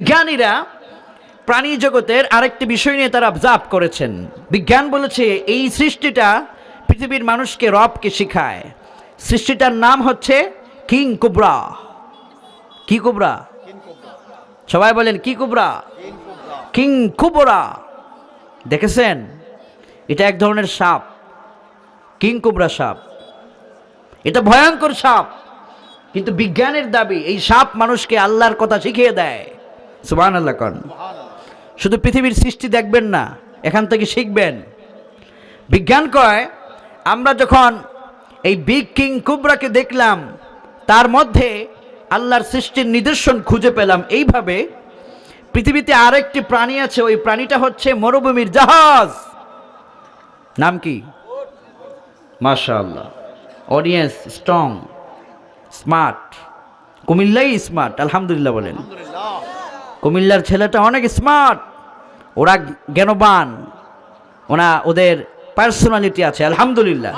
বিজ্ঞানীরা প্রাণী জগতের আরেকটি বিষয় নিয়ে তারা জাপ করেছেন। বিজ্ঞান বলেছে এই সৃষ্টিটা পৃথিবীর মানুষকে রবকে শিখায়। সৃষ্টিটার নাম হচ্ছে কিং কুবরা। কি কুবরা? সবাই বলেন, কি কুবরা? কিং কুবরা। দেখেছেন? এটা এক ধরনের সাপ। কিং কুবরা সাপ। এটা ভয়ঙ্কর সাপ। কিন্তু বিজ্ঞানের দাবি, এই সাপ মানুষকে আল্লাহর কথা শিখিয়ে দেয়। সুবান আল্লাহ কন। শুধু পৃথিবীর সৃষ্টি দেখবেন না, এখান থেকে শিখবেন। বিজ্ঞান কয়, আমরা যখন এই বিগ কিং কুবরাকে দেখলাম, তার মধ্যে আল্লাহর সৃষ্টির নিদর্শন খুঁজে পেলাম এইভাবে, পৃথিবীতে আরেকটি প্রাণী আছে, ওই প্রাণীটা হচ্ছে মরুভূমির জাহাজ। নাম কি? মাশাআল্লাহ। অডিয়েন্স স্ট্রং স্মার্ট কুমিল্লাই স্মার্ট আলহামদুলিল্লাহ বলেন। কুমিল্লার ছেলেটা অনেক স্মার্ট ওরা জ্ঞানবান ওনা ওদের পার্সোনালিটি আছে আলহামদুলিল্লাহ।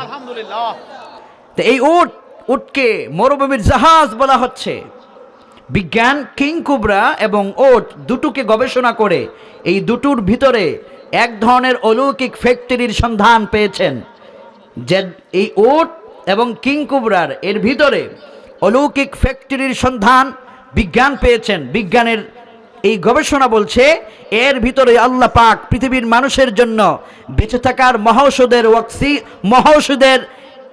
তো এই উট উটকে মরুভূমির জাহাজ বলা হচ্ছে। বিজ্ঞান কিং কুবরা এবং ওট দুটোকে গবেষণা করে এই দুটোর ভিতরে এক ধরনের অলৌকিক ফ্যাক্টরির সন্ধান পেয়েছেন যে এই ওট এবং কিং কুবরার এর ভিতরে অলৌকিক ফ্যাক্টরির সন্ধান বিজ্ঞান পেয়েছেন। বিজ্ঞানের এই গবেষণা বলছে, এর ভিতরে আল্লাহ পাক পৃথিবীর মানুষের জন্য বেঁচে থাকার মহৌষধের ওয়াক্সি মহৌষধের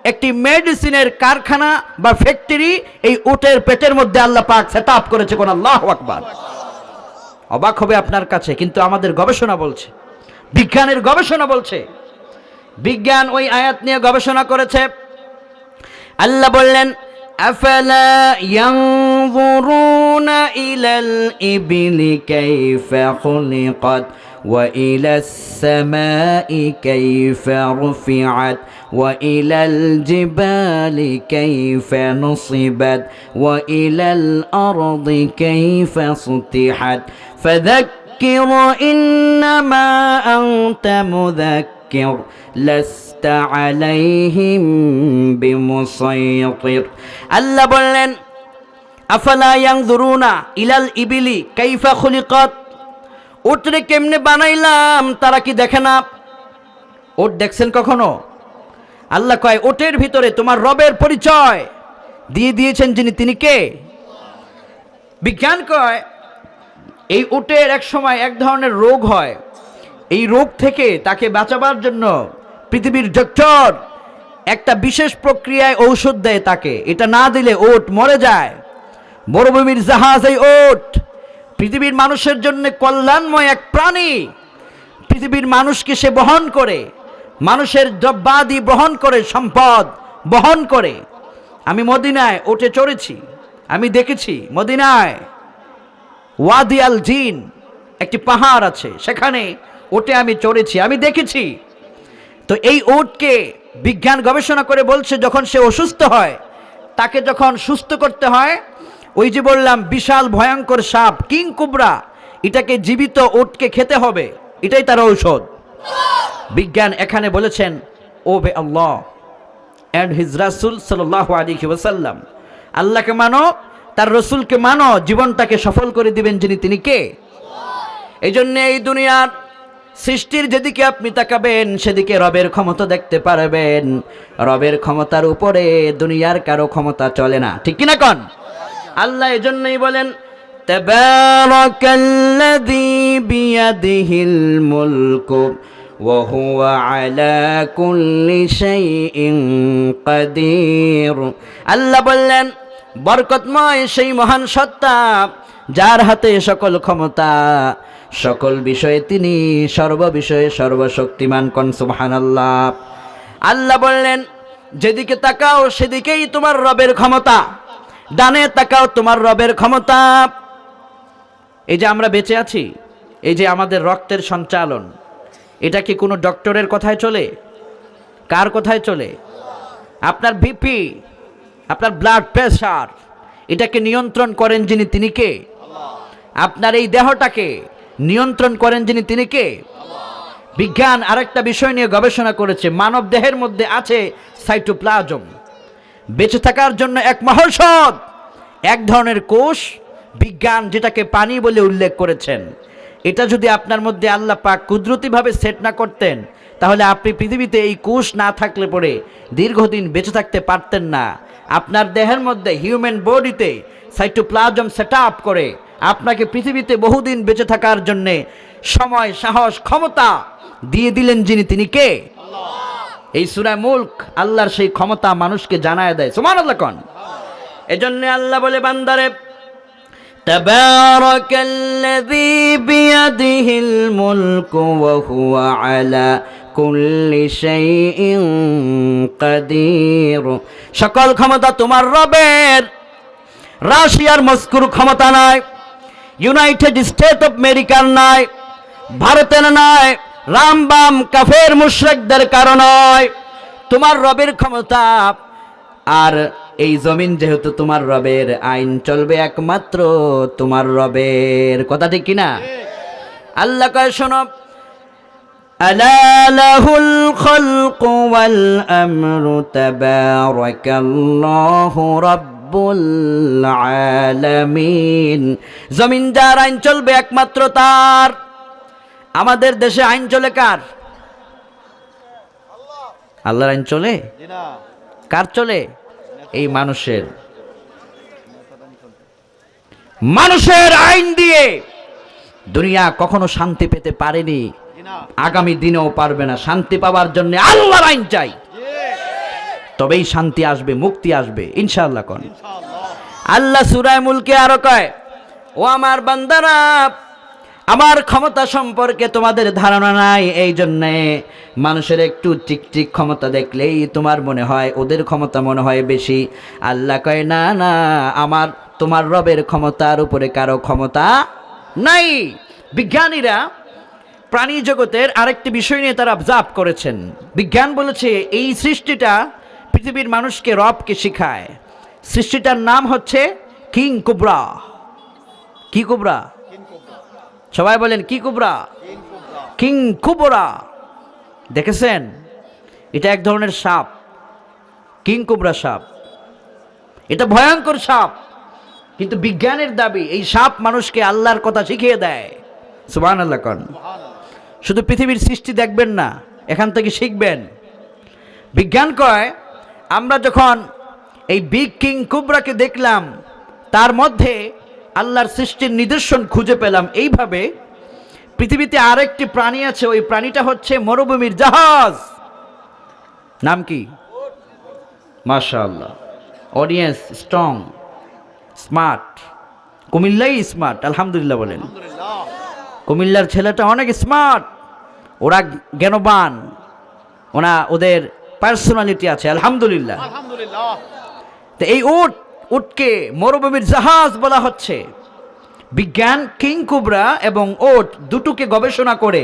একটি মেডিসিনের কারখানা বা ফ্যাক্টরি এই উটের পেটের মধ্যে আল্লাহ পাক সেট আপ করেছে কোন আল্লাহ আকবার। অবাক হবে আপনার কাছে, কিন্তু আমাদের গবেষণা বলছে, বিজ্ঞানের গবেষণা বলছে। বিজ্ঞান ওই আয়াত নিয়ে গবেষণা করেছে। আল্লাহ বললেন, আফালা ينظرون إلى الإبل كيف خلقت وإلى السماء كيف رفعت وإلى الجبال كيف نصبت وإلى الأرض كيف سطحت فذكر إنما أنت مذكر لست عليهم بمسيطر আল্লাহ বললেন আফালা ইয়াংজুরুনা ইলাল ইবিলি কাইফা খুলিকাত? উটরে কেমনে বানাইলাম তারা কি দেখে না? ওট দেখছেন কখনো? আল্লাহ কয় ওটের ভিতরে তোমার রবের পরিচয়। দিয়ে দিয়েছেন যিনি, তিনি কে? বিজ্ঞান কয়, এই উটের এক সময় এক ধরনের রোগ হয়। এই রোগ থেকে তাকে বাঁচাবার জন্য পৃথিবীর ডক্টর একটা বিশেষ প্রক্রিয়ায় ঔষধ দেয় তাকে। এটা না দিলে ওট মরে যায়। মরুভূমির জাহাজ এই ওট পৃথিবীর মানুষের জন্য কল্যাণময় এক প্রাণী। পৃথিবীর মানুষকে সে বহন করে। মানুষের দ্রব্যাদি বহন করে, সম্পদ বহন করে। আমি মদিনায় ওটে চড়েছি। আমি দেখেছি মদিনায় ওয়াদি আল জিন একটি পাহাড় আছে। সেখানে ওটে আমি চড়েছি। আমি দেখেছি। তো এই ওটকে বিজ্ঞান গবেষণা করে বলছে, যখন সে অসুস্থ হয়, তাকে যখন সুস্থ করতে হয় ওই যে বললাম, বিশাল ভয়ঙ্কর সাপ, কিং কুবরা, এটাকে জীবিত ওটকে খেতে হবে। এটাই তার ঔষধ। বিজ্ঞান এখানে বলেছেন ও বে আল্লাহ অ্যান্ড হিজ রাসুল সাল্লাহ ওসাল্লাম আল্লাহকে মানো, তার রসুলকে মানো, জীবনটাকে সফল করে দিবেন যিনি তিনি কে? এই জন্য এই দুনিয়ার সৃষ্টির যেদিকে আপনি তাকাবেন, সেদিকে রবের ক্ষমতা দেখতে পারবেন। রবের ক্ষমতার উপরে দুনিয়ার কারও ক্ষমতা চলে না। ঠিক কিনা কন? আল্লাহ এজন্যই বলেন تبارك الذي بيده الملك وهو على كل شيء قدير আল্লাহ বললেন বরকতময় সেই মহান সত্তা যার হাতে সকল ক্ষমতা সকল বিষয়ে তিনি সর্ব বিষয়ে সর্বশক্তিমান কন সুবহানাল্লাহ আল্লাহ বললেন যেদিকে তাকাও সেদিকেই তোমার রবের ক্ষমতা ডানে তাকাও তোমার রবের ক্ষমতা। এই যে আমরা বেঁচে আছি, এই যে আমাদের রক্তের সঞ্চালন, এটা কি কোনো ডক্টরের কথায় চলে? কার কথায় চলে? আপনার বিপি আপনার ব্লাড প্রেশার এটাকে নিয়ন্ত্রণ করেন যিনি তিনি কে? আপনার এই দেহটাকে নিয়ন্ত্রণ করেন যিনি তিনি কে? বিজ্ঞান আরেকটা বিষয় নিয়ে গবেষণা করেছে, মানব দেহের মধ্যে আছে সাইটোপ্লাজম। বেঁচে থাকার জন্য এক মহৌষধ এক ধরনের কোষ, বিজ্ঞান যেটাকে পানি বলে উল্লেখ করেছেন। এটা যদি আপনার মধ্যে আল্লাহ পাক কুদরতিভাবে সেট না করতেন, তাহলে আপনি পৃথিবীতে এই কোষ না থাকলে পরে দীর্ঘদিন বেঁচে থাকতে পারতেন না। আপনার দেহের মধ্যে হিউম্যান বডিতে সাইটোপ্লাজম সেট আপ করে আপনাকে পৃথিবীতে বহুদিন বেঁচে থাকার জন্যে সময়, সাহস, ক্ষমতা দিয়ে দিলেন যিনি, তিনি কে? এই সুরায় মুল্ক আল্লাহর সেই ক্ষমতা মানুষকে জানায় দেয় সুমান আল্লাহ কন এজন্য আল্লাহ বলে বান্দারে تبارك الذي بيده الملك وهو على كل شيء قدير সকল ক্ষমতা তোমার রবের রাশিয়ার মস্কুর ক্ষমতা নাই ইউনাইটেড স্টেট অফ আমেরিকার নাই ভারতের নাই রামবাম কাফের মুশ্রেকদের কারণ নয় তোমার রবের ক্ষমতা আর এই জমিন যেহেতু তোমার রবের আইন চলবে একমাত্র তোমার রবের কথা ঠিক কিনা আল্লাহ কয় শোনো ألا له الخلق والأمر تبارك الله رب العالمين জমিন যার আইন চলবে একমাত্র তার আমাদের দেশে আইন চলে কার? আল্লাহর আইন চলে? কার চলে? এই মানুষের। মানুষের আইন দিয়ে দুনিয়া কখনো শান্তি পেতে পারেনি। আগামী দিনেও পারবে না। শান্তি পাওয়ার জন্য আল্লাহর আইন চাই। তবেই শান্তি আসবে, মুক্তি আসবে। ইনশাআল্লাহ কোন। আল্লাহ সুরায় মুলকে আরও কয়, ও আমার বান্দারা আমার ক্ষমতা সম্পর্কে তোমাদের ধারণা নাই, এই জন্যে মানুষের একটু টিকটিক ক্ষমতা দেখলেই তোমার মনে হয়, ওদের ক্ষমতা মনে হয় বেশি। আল্লাহ কয়, না না, আমার, তোমার রবের ক্ষমতার উপরে কারও ক্ষমতা নাই। বিজ্ঞানীরা প্রাণী জগতের আরেকটি বিষয় নিয়ে তারা অবজার্ভ করেছেন। বিজ্ঞান বলেছে, এই সৃষ্টিটা পৃথিবীর মানুষকে রবকে শিখায়। সৃষ্টিটার নাম হচ্ছে কিং কুবরা। কি কুবরা? সবাই বলেন, কি কুবরা? কিং কুবরা। দেখেছেন? এটা এক ধরনের সাপ। কিং কুবরা সাপ। এটা ভয়ঙ্কর সাপ। কিন্তু বিজ্ঞানের দাবি, এই সাপ মানুষকে আল্লাহর কথা শিখিয়ে দেয়। সুবান আল্লাহ কন। শুধু পৃথিবীর সৃষ্টি দেখবেন না, এখান থেকে শিখবেন। বিজ্ঞান কয়, আমরা যখন এই বিগ কিং কুবরাকে দেখলাম, তার মধ্যে আল্লাহর সৃষ্টির নিদর্শন খুঁজে পেলাম। এইভাবে পৃথিবীতে আরেকটি প্রাণী আছে ওই প্রাণীটা হচ্ছে মরুভূমির জাহাজ। নাম কি? মাশাআল্লাহ। অডিয়েন্স স্ট্রং স্মার্ট কুমিল্লাই স্মার্ট আলহামদুলিল্লাহ বলেন। কুমিল্লার ছেলেটা অনেক স্মার্ট ওরা জ্ঞানবান। ওনা ওদের পার্সোনালিটি আছে আলহামদুলিল্লাহ। আলহামদুলিল্লাহ। তো এই উট উটকে মরুভূমির জাহাজ বলা হচ্ছে। বিজ্ঞান কিং কুবরা এবং ওট দুটোকে গবেষণা করে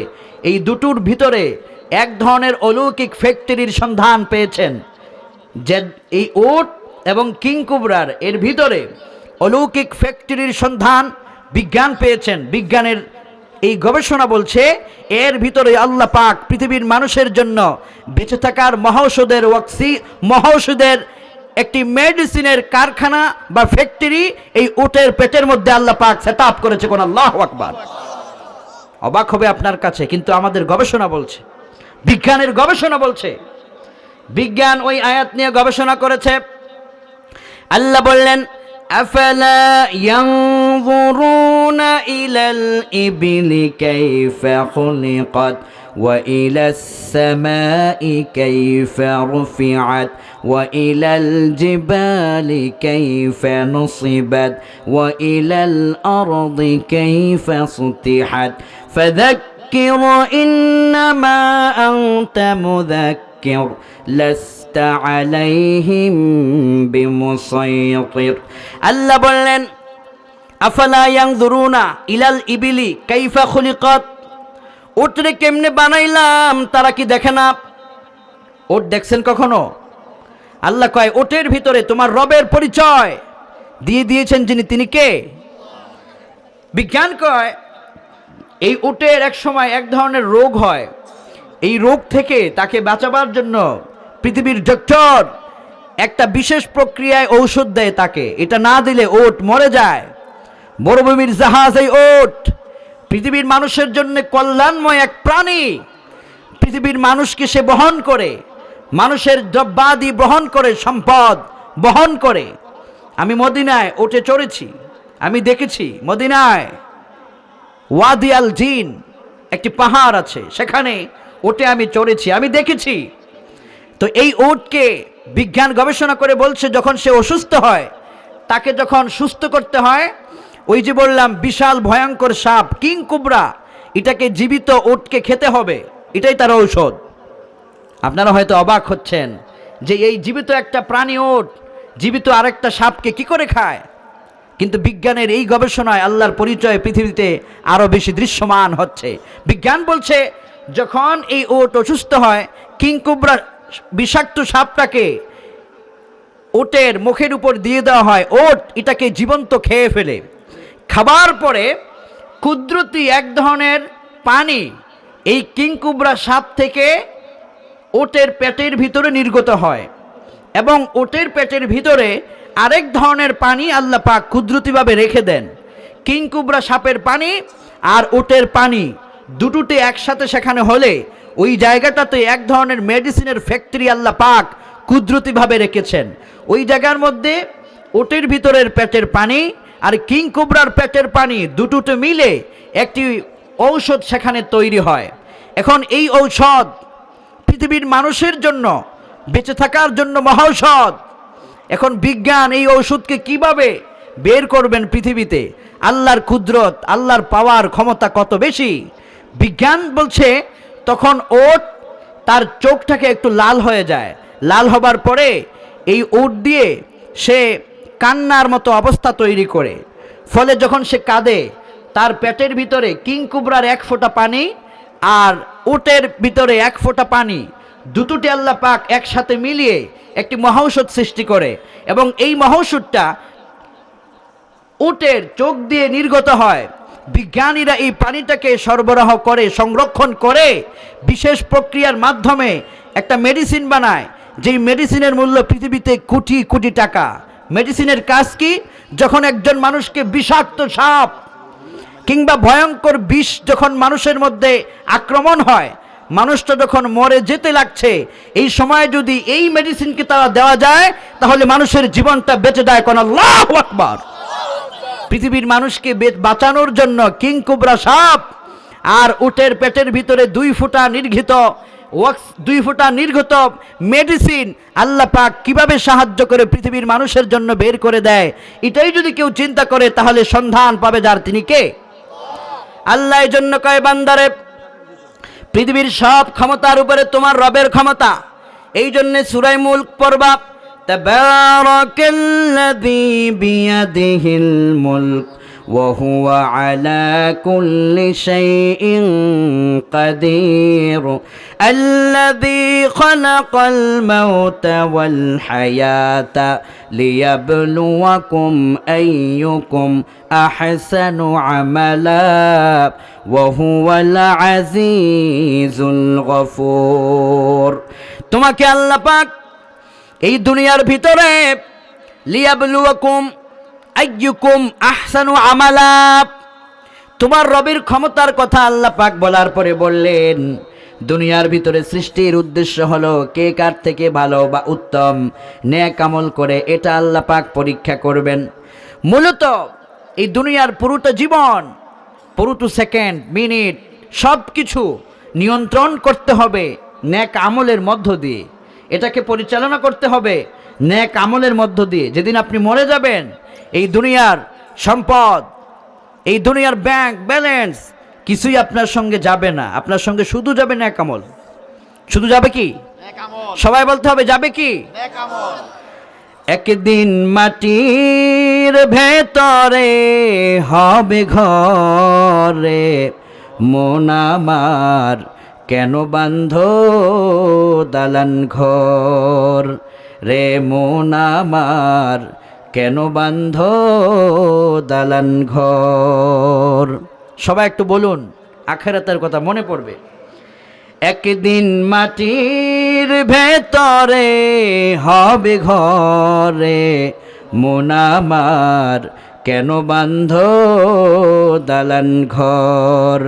এই দুটোর ভিতরে এক ধরনের অলৌকিক ফ্যাক্টরির সন্ধান পেয়েছেন। যে এই ওট এবং কিং কুবরার এর ভিতরে অলৌকিক ফ্যাক্টরির সন্ধান বিজ্ঞান পেয়েছেন। বিজ্ঞানের এই গবেষণা বলছে, এর ভিতরে আল্লাহ পাক পৃথিবীর মানুষের জন্য বেঁচে থাকার মহৌষধের ওয়াক্সি মহৌষধের একটি মেডিসিনের কারখানা বা ফ্যাক্টরি এই উটের পেটের মধ্যে আল্লাহ পাক সেট আপ করেছে কোন আল্লাহ আকবার। অবাক হবে আপনার কাছে, কিন্তু আমাদের গবেষণা বলছে, বিজ্ঞানের গবেষণা বলছে। বিজ্ঞান ওই আয়াত নিয়ে গবেষণা করেছে। আল্লাহ বললেন, আফালা ইয়ানজুরুনা ইলাল ইবিলি কাইফা খুলিকাত? وإلى السماء كيف رفعت وإلى الجبال كيف نصبت وإلى الأرض كيف سطحت فذكر إنما أنت مذكر لست عليهم بمسيطر আল্লাহ বললেন আফালা ইয়াংজুরুনা ইলাল ইবিলি কাইফা খুলিকাত উটরে কেমনে বানাইলাম, তারা কি দেখে না? ওট দেখছেন কখনো? আল্লাহ কয় ওটের ভিতরে তোমার রবের পরিচয়। দিয়ে দিয়েছেন যিনি, তিনি কে? বিজ্ঞান কয়, এই উটের এক সময় এক ধরনের রোগ হয়। এই রোগ থেকে তাকে বাঁচাবার জন্য পৃথিবীর ডক্টর একটা বিশেষ প্রক্রিয়ায় ঔষধ দেয় তাকে। এটা না দিলে ওট মরে যায়। মরুভূমির জাহাজ, এই ওট পৃথিবীর মানুষের জন্য কল্যাণময় এক প্রাণী। পৃথিবীর মানুষকে সে বহন করে। মানুষের দ্রব্যাদি বহন করে, সম্পদ বহন করে। আমি মদিনায় ওটে চড়েছি, আমি দেখেছি মদিনায় ওয়াদিয়াল জিন, একটি পাহাড় আছে। সেখানে ওটে আমি চড়েছি, আমি দেখেছি। তো এই ওটকে বিজ্ঞান গবেষণা করে বলছে, যখন সে অসুস্থ হয়, তাকে যখন সুস্থ করতে হয় ওই যে বললাম, বিশাল ভয়ঙ্কর সাপ, কিং কুবরা, এটাকে জীবিত ওটকে খেতে হবে। এটাই তার ঔষধ। আপনারা হয়তো অবাক হচ্ছেন যে এই জীবিত একটা প্রাণী ওট জীবিত আরেকটা সাপকে কি করে খায়? কিন্তু বিজ্ঞানের এই গবেষণায় আল্লাহর পরিচয় পৃথিবীতে আরও বেশি দৃশ্যমান হচ্ছে। বিজ্ঞান বলছে, যখন এই ওট অসুস্থ হয় কিংকুবরা বিষাক্ত সাপটাকে ওটের মুখের উপর দিয়ে দেওয়া হয় ওট এটাকে জীবন্ত খেয়ে ফেলে। খাবার পরে কুদরতি এক ধরনের পানি এই কিংকুবরা সাপ থেকে ওটের পেটের ভিতরে নির্গত হয় এবং ওটের পেটের ভিতরে আরেক ধরনের পানি আল্লাহ পাক কুদরতিভাবে রেখে দেন। কিংকুবরা সাপের পানি আর ওটের পানি দুটোতে একসাথে সেখানে হলে ওই জায়গাটাতে এক ধরনের মেডিসিনের ফ্যাক্টরি আল্লাহ পাক কুদরতিভাবে রেখেছেন। ওই জায়গার মধ্যে ওটের ভিতরের পেটের পানি আর কিং কোবরার পেটের পানি দুটোতে মিলে একটি ঔষধ সেখানে তৈরি হয়। এখন এই ঔষধ পৃথিবীর মানুষের জন্য, বেঁচে থাকার জন্য মহৌষধ এখন বিজ্ঞান এই ঔষধকে কীভাবে বের করবেন পৃথিবীতে? আল্লাহর কুদরত, আল্লাহর পাওয়ার ক্ষমতা কত বেশি? বিজ্ঞান বলছে তখন ওট তার চোখটাকে একটু লাল হয়ে যায়। লাল হবার পরে এই ওট দিয়ে সে কান্নার মতো অবস্থা তৈরি করে। ফলে যখন সে কাঁদে, তার পেটের ভিতরে কিংকুবরার এক ফোঁটা পানি আর উটের ভিতরে এক ফোঁটা পানি, দুটোটি আল্লাহ পাক একসাথে মিলিয়ে একটি মহৌষধ সৃষ্টি করে এবং এই মহৌষধটা উটের চোখ দিয়ে নির্গত হয়। বিজ্ঞানীরা এই পানিটাকে সরবরাহ করে, সংরক্ষণ করে, বিশেষ প্রক্রিয়ার মাধ্যমে একটা মেডিসিন বানায়, যেই মেডিসিনের মূল্য পৃথিবীতে কোটি কোটি টাকা। মেডিসিনের কাজ কি? যখন একজন মানুষকে বিষাক্ত সাপ কিংবা ভয়ঙ্কর বিষ যখন মানুষের মধ্যে আক্রমণ হয়, মানুষটা যখন মরে যেতে লাগছে, এই সময় যদি এই মেডিসিনকে তারা দেওয়া যায়, তাহলে মানুষের জীবনটা বেঁচে যায় কোন আল্লাহ আকবার। পৃথিবীর মানুষকে বাঁচানোর জন্য কিং কুবরা সাপ আর উটের পেটের ভিতরে দুই ফুটা নির্ঘিত ওয়াক্স দুই ফুটা নির্গত মেডিসিন আল্লাহ পাক কিভাবে সাহায্য করে পৃথিবীর মানুষের জন্য বের করে দেয় এটাই যদি কেউ চিন্তা করে তাহলে সন্ধান পাবে যার তিনি কে আল্লাহ এই জন্য কয় বান্দারে পৃথিবীর সব ক্ষমতার উপরে তোমার রবের ক্ষমতা এই জন্যে সুরাই মুল্ক পড়বা تبارك الذي بيده الملك وهو على كل شيء قدير الذي خلق الموت والحياة ليبلوكم أيكم أحسن عملا وهو العزيز الغفور তোমাকে আল্লাহ পাক এই দুনিয়ার ভিতরে লিয়াবলুয়াকুম আইয়ুকুম আহসানু আমালা। তোমার রবের ক্ষমতার কথা আল্লাহ পাক বলার পরে বললেন, দুনিয়ার ভিতরে সৃষ্টির উদ্দেশ্য হলো কে কার থেকে ভালো বা উত্তম, ন্যাক আমল করে এটা আল্লাহ পাক পরীক্ষা করবেন। মূলত এই দুনিয়ার পুরোটা জীবন, পুরোটো সেকেন্ড, মিনিট সব কিছু নিয়ন্ত্রণ করতে হবে ন্যাক আমলের মধ্য দিয়ে। এটাকে পরিচালনা করতে হবে ন্যাক আমলের মধ্য দিয়ে। যেদিন আপনি মরে যাবেন এই দুনিয়ার সম্পদ এই দুনিয়ার ব্যাংক ব্যালেন্স কিছুই আপনার সঙ্গে যাবে না। আপনার সঙ্গে শুধু যাবে ন্যাক আমল শুধু যাবে কি? সবাই বলতে হবে যাবে কি? একদিন মাটির ভেতরে হবে ঘরে মন আমার কেন বান্ধ দালান ঘর? রে মন আমার কেন বান্ধ দালান ঘর? সবাই একটু বলুন, আখেরাতের কথা মনে পড়বে। একদিন মাটির ভেতরে হবে ঘরে মোনামার কেন বান্ধ দালান ঘর?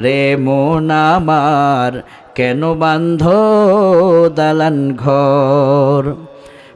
রে মন আমার কেন বান্ধ দালান ঘর?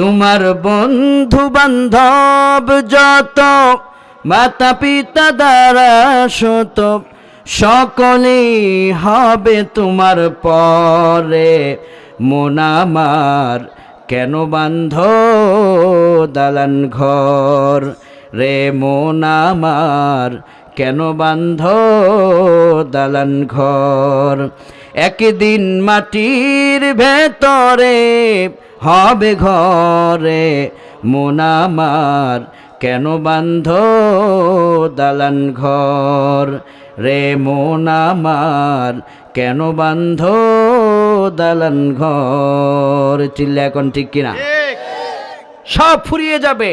তোমার বন্ধু বান্ধব যত মাতা পিতা দ্বারা শত সকলে হবে তোমার পরে। মন আমার কেন বান্ধ দালান ঘর? রে মন আমার কেন বান্ধ দালান ঘর? একদিন মাটির ভেতরে হবে ঘরে মন আমার। কেন বান্ধ দালান ঘর? রে মন আমার কেন বান্ধ দালান ঘর? চিল্লা এখন ঠিক কিনা? সব ফুরিয়ে যাবে।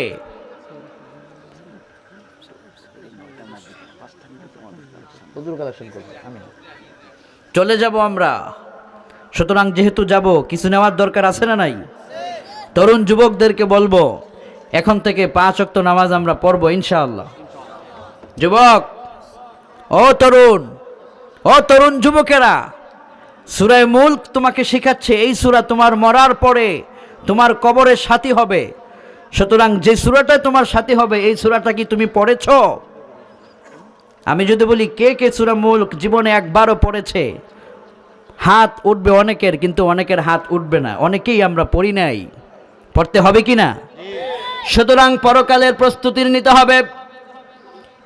চলে যাব আমরা। সুতরাং যেহেতু যাব কিছু নেওয়ার দরকার আছে না নাই? তরুণ যুবকদেরকে বলব, এখন থেকে পাঁচ অক্ত নামাজ আমরা পড়ব, ইনশাআল্লাহ। যুবক, ও তরুণ ও তরুণ যুবকেরা, সুরায় মুল্ক তোমাকে শেখাচ্ছে, এই সুরা তোমার মরার পরে তোমার কবরের সাথী হবে। সুতরাং যে সুরাটা তোমার সাথী হবে, এই সুরাটা কি তুমি পড়েছো? আমি যদি বলি, কে কে সুরা মুল্ক জীবনে একবারও পড়েছে? হাত উঠবে অনেকের, কিন্তু অনেকের হাত উঠবে না, অনেকেই আমরা পড়ি নাই। পড়তে হবে কি না? সুতরাং পরকালের প্রস্তুতির নিতে হবে।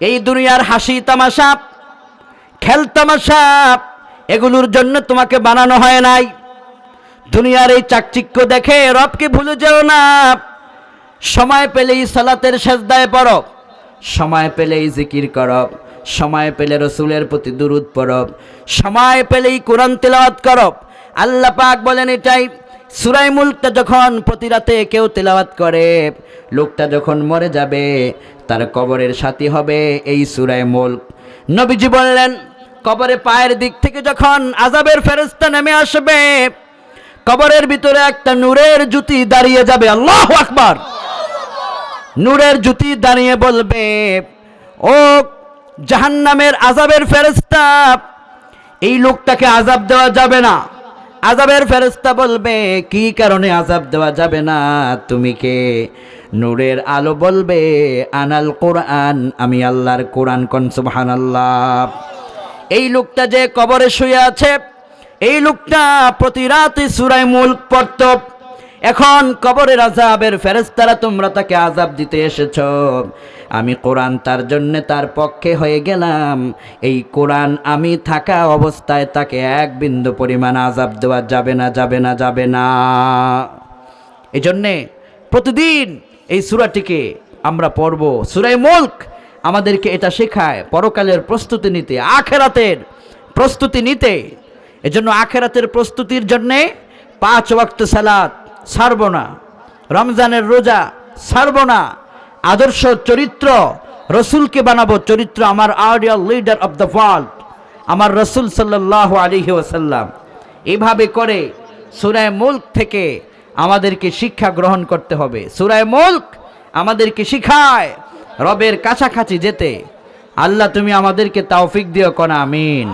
এই দুনিয়ার হাসি তামাশা, খেল তামাশা, এগুলোর জন্য তোমাকে বানানো হয় নাই। দুনিয়ার এই চাকচিক্য দেখে রবকে ভুলে যেও না। সময় পেলেই সালাতের সেজদায় পড়ো, সময় পেলেই জিকির করব সময় পেলে রসুলের প্রতি দুরুদ পড়ব সময় পেলেই কোরআন তেলাওয়াত করব আল্লাহ পাক বলেন এটাই সুরাই মুলকটা যখন প্রতি রাতে কেউ তেলাওয়াত করে, লোকটা যখন মরে যাবে, তার কবরের সাথী হবে এই সুরাই মুলক। নবীজি বললেন, কবরে পায়ের দিক থেকে যখন আজাবের ফেরেস্তা নেমে আসবে, কবরের ভিতরে একটা নূরের জুতি দাঁড়িয়ে যাবে। আল্লাহ আকবার! নূরের জুতি দাঁড়িয়ে বলবে, ও জাহান্নামের আজাবের ফেরেস্তা এই লোকটাকে আজাব দেওয়া যাবে না। আজাবের ফেরেস্তা বলবে, কি কারণে আজাব দেওয়া যাবে না? তুমি কে? নূরের আলো বলবে, আনাল কোরআন, আমি আল্লাহর কোরআন কন, সুবহানাল্লাহ। এই লোকটা যে কবরে শুয়ে আছে, এই লোকটা প্রতি রাতে সুরাই মুল্ক পড়ত। এখন কবরের আজাবের ফেরেস্তারা তোমরা তাকে আজাব দিতে এসেছ। আমি কোরআন তার জন্য তার পক্ষে হয়ে গেলাম। এই কোরআন আমি থাকা অবস্থায় তাকে এক বিন্দু পরিমাণ আজাব দেওয়া যাবে না যাবে না যাবে না। এই জন্যে প্রতিদিন এই সুরাটিকে আমরা পড়ব। সুরাই মুল্ক আমাদেরকে এটা শেখায়, পরকালের প্রস্তুতি নিতে, আখেরাতের প্রস্তুতি নিতে। এজন্য আখেরাতের প্রস্তুতির জন্যে পাঁচ ওয়াক্ত সালাত ছাড়ব না, রমজানের রোজা ছাড়ব না আদর্শ চরিত্র রসুলকে বানাবো চরিত্র আমার ideal leader of the world আমার রসুল সাল্লাহ আলিহি ওসাল্লাম এভাবে করে সুরায় মুল্ক থেকে আমাদেরকে শিক্ষা গ্রহণ করতে হবে। সুরায় মুল্ক আমাদেরকে শিখায় রবের কাছাকাছি যেতে। আল্লাহ তুমি আমাদেরকে তাওফিক দিও কোন আমিন।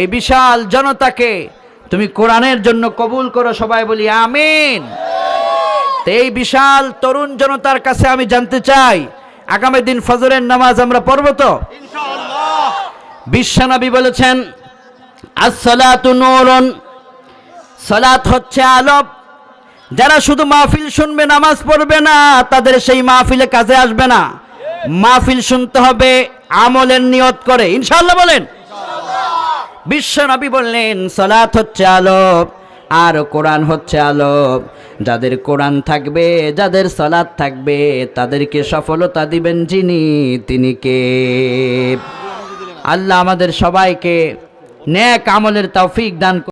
এই বিশাল জনতাকে তুমি কোরআনের জন্য কবুল করো সবাই বলি আমিন। তো এই বিশাল তরুণ জনতার কাছে আমি জানতে চাই আগামী দিন ফজরের নামাজ আমরা পড়ব তো? বিশ্বনবী বলেছেন আসসালাতু নূরুন সালাত হচ্ছে আলোক যারা শুধু মাহফিল শুনবে নামাজ পড়বে না তাদের সেই মাহফিলে কাজে আসবে না। মাহফিল শুনতে হবে আমলের নিয়ত করে। ইনশাআল্লাহ বলেন। বিশ্ব নবী বললেন সালাত হচ্ছে আলো আর কোরআন হচ্ছে আলো যাদের কোরআন থাকবে, যাদের সলাদ থাকবে, তাদেরকে সফলতা দিবেন যিনি, তিনি কে আল্লাহ আমাদের সবাইকে ন্যাক আমলের তৌফিক দান।